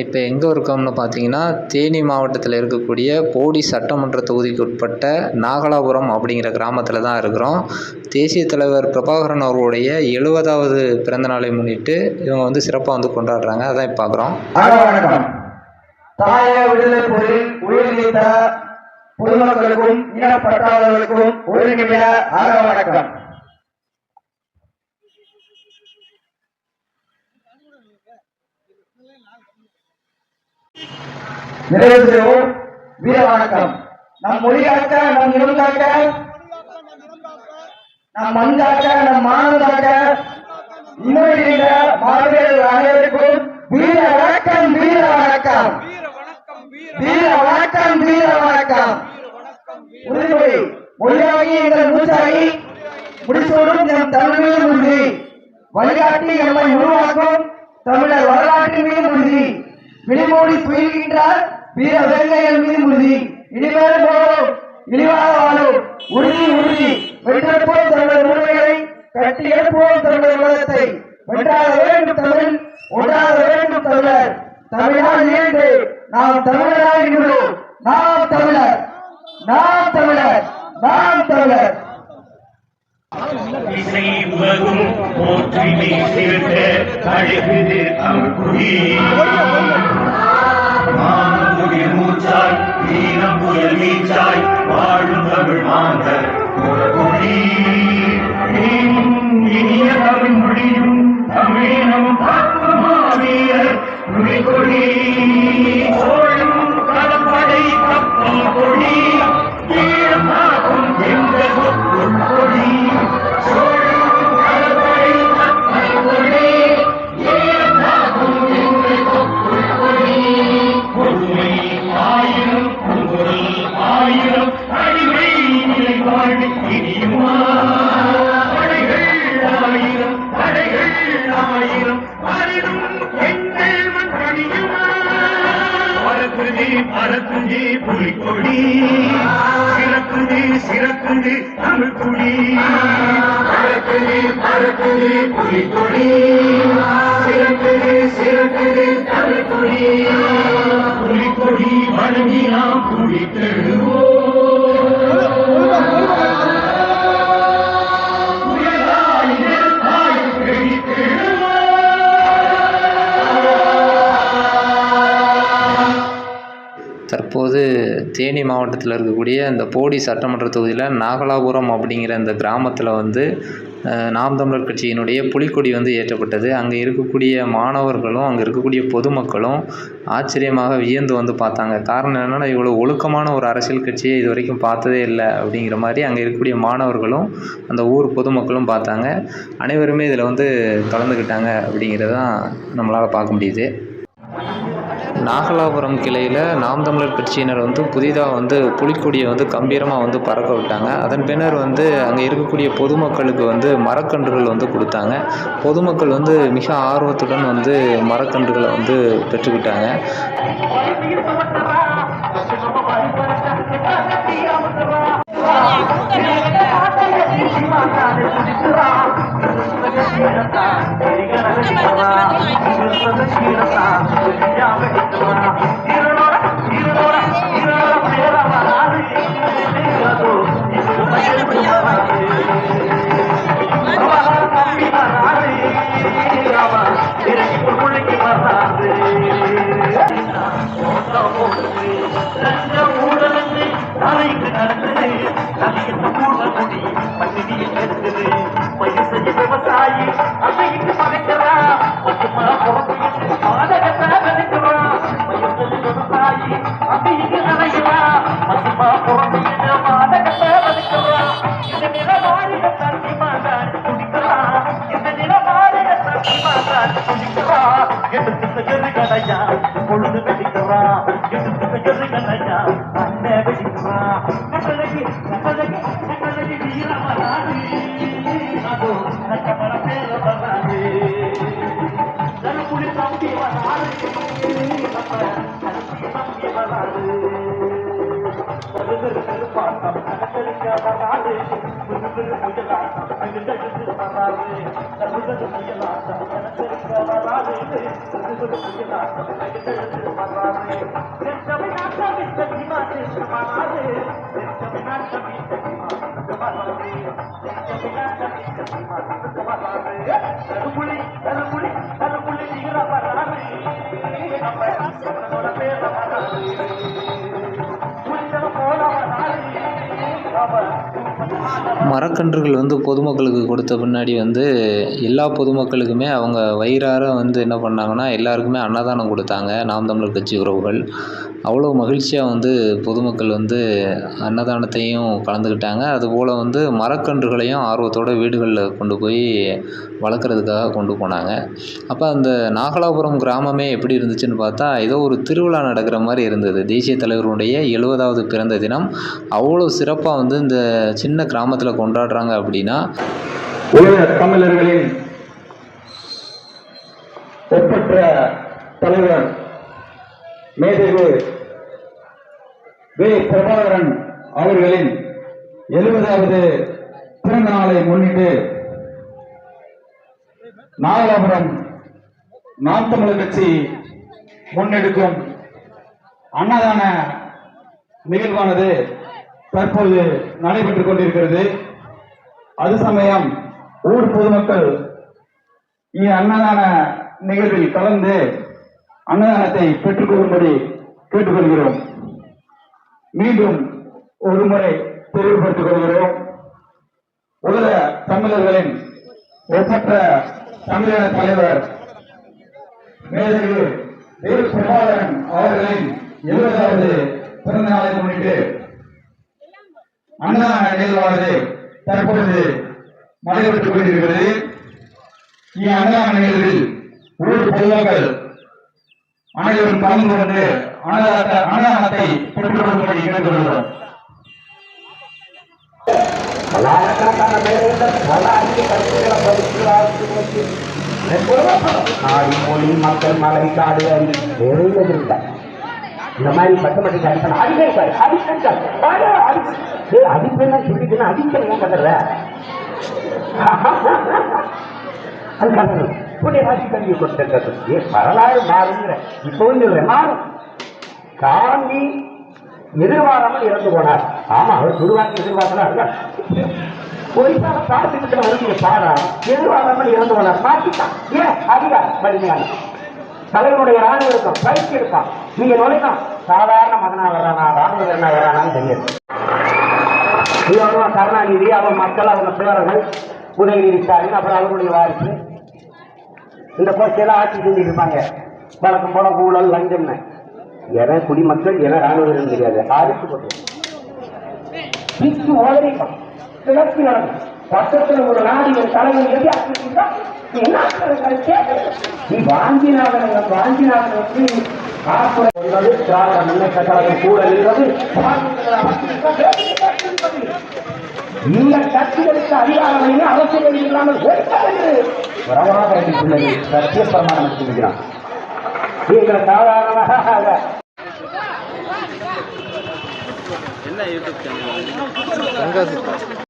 இப்போ எங்கே இருக்கோம்னு பார்த்தீங்கன்னா தேனி மாவட்டத்தில் இருக்கக்கூடிய போடி சட்டமன்ற தொகுதிக்கு உட்பட்ட நாகலாபுரம் அப்படிங்கிற கிராமத்தில் தான் இருக்கிறோம். தேசிய தலைவர் பிரபாகரன் அவர்களுடைய எழுபதாவது பிறந்த நாளை முன்னிட்டு இவங்க வந்து சிறப்பாக வந்து கொண்டாடுறாங்க. அதான் இப்போ பார்க்குறோம் தாய விடுதலை போரில் உயிர் நீத்த பொதுமக்களுக்கும் இனப்பட்டாளர்களுக்கும் ஒருங்கிணைந்த ஆக வணக்கம். நிறைவு வீர வணக்கம். நம் மொழி காக்க நம் இனம் காக்க நம் மண் காக்க நம் மானம் காக்க இன்னொரு மாணவர்கள் அனைவருக்கும் வீர வணக்கம் வீர வணக்கம். வீர வணக்கம் வீர வணக்கம். உறுதிமொழி. மொழியாகி எங்கள் மூச்சாகி முடிசூடும் நம் தமிழ் உறுதி. வழிகாட்டி எம்மை உருவாக்கும் தமிழர் வரலாற்றின் மீது உறுதி. விழிமூடி துயில்கின்றார் வீர வேங்கைகள் மீது உறுதி இனிமேல் போலும் இனிவாக வாழும். உறுதி உறுதி. வென்றப்போம் தங்கள் உரிமைகளை கட்டி எழுப்புவோம் தங்கள் உலகத்தை. வென்றாக வேண்டும் தமிழ் ஒன்றாக வேண்டும் தமிழர். தமிழால் இயன்று நாம் தமிழராக இருக்கிறோம் நாம் தமிழர். நாம் தமிழர். நாம் தமிழர். இசை உலகும் போற்றி வீசிருக்க அழைக்குது அங்குடி மானம் புயல் மூச்சாய் வீரம் புயல் வீச்சாய் வாழும் தமிழ் மாந்தர். பறக்குது புலிக்கொடி. சிறக்குது சிறக்குது தமிழ் குடி பறக்குது பறக்குது புலிக்கொடி. சிறக்குது சிறக்குது தமிழ் குடி புலிக்கொடி வணங்கி நாம் குடித்தெழுவோம் தேனி மாவட்டத்தில் இருக்கக்கூடிய இந்த போடி சட்டமன்ற தொகுதியில் நாகலாபுரம் அப்படிங்கிற இந்த கிராமத்தில் வந்து நாம் தமிழர் கட்சியினுடைய புலிக்கொடி வந்து ஏற்றப்பட்டது. அங்கே இருக்கக்கூடிய மாணவர்களும் அங்கே இருக்கக்கூடிய பொதுமக்களும் ஆச்சரியமாக வியந்து வந்து பார்த்தாங்க. காரணம் என்னென்னா இவ்வளோ ஒழுக்கமான ஒரு அரசியல் கட்சியை இது வரைக்கும் பார்த்ததே இல்லை அப்படிங்கிற மாதிரி அங்கே இருக்கக்கூடிய மாணவர்களும் அந்த ஊர் பொதுமக்களும் பார்த்தாங்க. அனைவருமே இதில் வந்து கலந்துக்கிட்டாங்க அப்படிங்கிறதான் நம்மளால் பார்க்க முடியுது. நாகலாபுரம் கிளையில் நாம் தமிழர் கட்சியினர் வந்து புதிதாக வந்து புலிக்கொடியை வந்து கம்பீரமாக வந்து பறக்க விட்டாங்க. அதன் பின்னர் வந்து அங்கே இருக்கக்கூடிய பொதுமக்களுக்கு வந்து மரக்கன்றுகள் வந்து கொடுத்தாங்க. பொதுமக்கள் வந்து மிக ஆர்வத்துடன் வந்து மரக்கன்றுகளை வந்து பெற்றுக்கிட்டாங்க. நடந்தது அதை இங்கு பசுமா புதுபிரு மரக்கன்றுகள் வந்து பொதுமக்களுக்கு கொடுத்த பின்னாடி வந்து எல்லா பொதுமக்களுக்குமே அவங்க வயிறார வந்து என்ன பண்ணாங்கன்னா எல்லாருக்குமே அன்னதானம் கொடுத்தாங்க. நாம் தமிழர் கட்சி உறவுகள். அவ்வளோ மகிழ்ச்சியாக வந்து பொதுமக்கள் வந்து அன்னதானத்தையும் கலந்துக்கிட்டாங்க. அதுபோல் வந்து மரக்கன்றுகளையும் ஆர்வத்தோட வீடுகளில் கொண்டு போய் வளர்க்குறதுக்காக கொண்டு போனாங்க. அப்போ அந்த நாகலாபுரம் கிராமமே எப்படி இருந்துச்சுன்னு பார்த்தா ஏதோ ஒரு திருவிழா நடக்கிற மாதிரி இருந்தது. தேசிய தலைவருடைய எழுபதாவது பிறந்த தினம். அவ்வளோ சிறப்பாக வந்து இந்த சின்ன கிராமத்தில் கொண்டாடுறாங்க அப்படின்னா உலக தமிழர்களின் ஒப்பற்ற தலைவர் மேதகு வே. பிரபாகரன் அவர்களின் எழுபதாவது பிறந்த நாளை முன்னிட்டு நாகலாபுரம் நாம் தமிழர் கட்சி முன்னெடுக்கும் அன்னதான நிகழ்வானது தற்போது நடைபெற்றுக் கொண்டிருக்கிறது. அது சமயம் ஊர் பொதுமக்கள் இங்கே அன்னதான நிகழ்வில் கலந்து அன்னதானத்தை பெற்றுக்கொள்ளும்படி கேட்டுக்கொள்கிறோம். மீண்டும் ஒரு முறை தெளிவுபடுத்திக் கொள்கிறோம். உலக தமிழர்களின் ஒப்பற்ற தமிழக தலைவர் மேதகு வேல் பிரபாகரன் அவர்களின் எழுபதாவது பிறந்த நாளை முன்னிட்டு அண்ணா நிகழ்வானது தற்பொழுது நடைபெற்றுக் கொண்டிருக்கிறது. இந்த அண்ணா நிகழ்வில் ஊர் பொதுமக்கள் அனைவரும் கலந்து கொண்டு அன்னதான அன்னதானத்தை பெற்றுக் கொள்ளும்படி கேட்டுக்கொள்கிறோம். பல்லாயிரக்கணக்கான பேர்கள் பல கருத்துக்களை படிக்கிறார்கள் மொழி மக்கள் மலை காடு அறி நிறைய இந்த மாதிரி பட்டமட்டி அடிப்பேன் அடிக்கிறார் அடிக்கிறார் அடிப்பேன்னு சொல்லிட்டுனா அடிக்கணும் ஏன் பண்ணுற அது கட்டணும் புதிய ராசி கல்வி கொடுத்துருக்கிறது ஏ வரலாறு மாறுங்கிற. இப்போ வந்து மாறும். காந்தி எதிர்பாராமல் இறந்து போனார். ஆமா அவர் துருவாக்கி எதிர்பார்க்கல ஒரிசால காலத்துக்கிட்ட வருகிற பாரா எதிர்பாராமல் இறந்து போனார். மாற்றிட்டான் ஏன்? அதிகாரம். வலிமையான. தலைவனுடைய ராணுவ இருக்கும். பயிற்சி இருப்பான் நீங்க நுழைக்கலாம் சாதாரண மகனா வர்றானா ராணுவ என்ன வர்றானான்னு தெரியாது. இவரும் கருணாநிதி அவர் மக்கள் அவங்க பேரர்கள் உதயநிதி ஸ்டாலின் அப்புறம் அவருடைய வாரிசு. இந்த கோஷ்டியெல்லாம் ஆட்சி செஞ்சுட்டு இருப்பாங்க. வழக்கம் போல ஊழல் லஞ்சம்னு என குடிமக்கள் என ராணுவம் தெரியாது. ஆரிச்சு போட்டு பிச்சு ஓதரிக்கும் கிளப்பி நடக்கும். பக்கத்தில் ஒரு நாடிகள் தலைவர் எது ஆக்கிட்டா என்ன ஆக்குறது? நீ வாஞ்சிநாதன் வந்து ஆக்குறை என்பது திராவிட முன்னேற்ற கழகம் கூட இந்த கட்சிகளுக்கு அதிகாரம் அவசியம் இல்லாமல் சத்திய பிரமாணம் எடுத்துக்கிறான் நீங்கள் சாதாரணமாக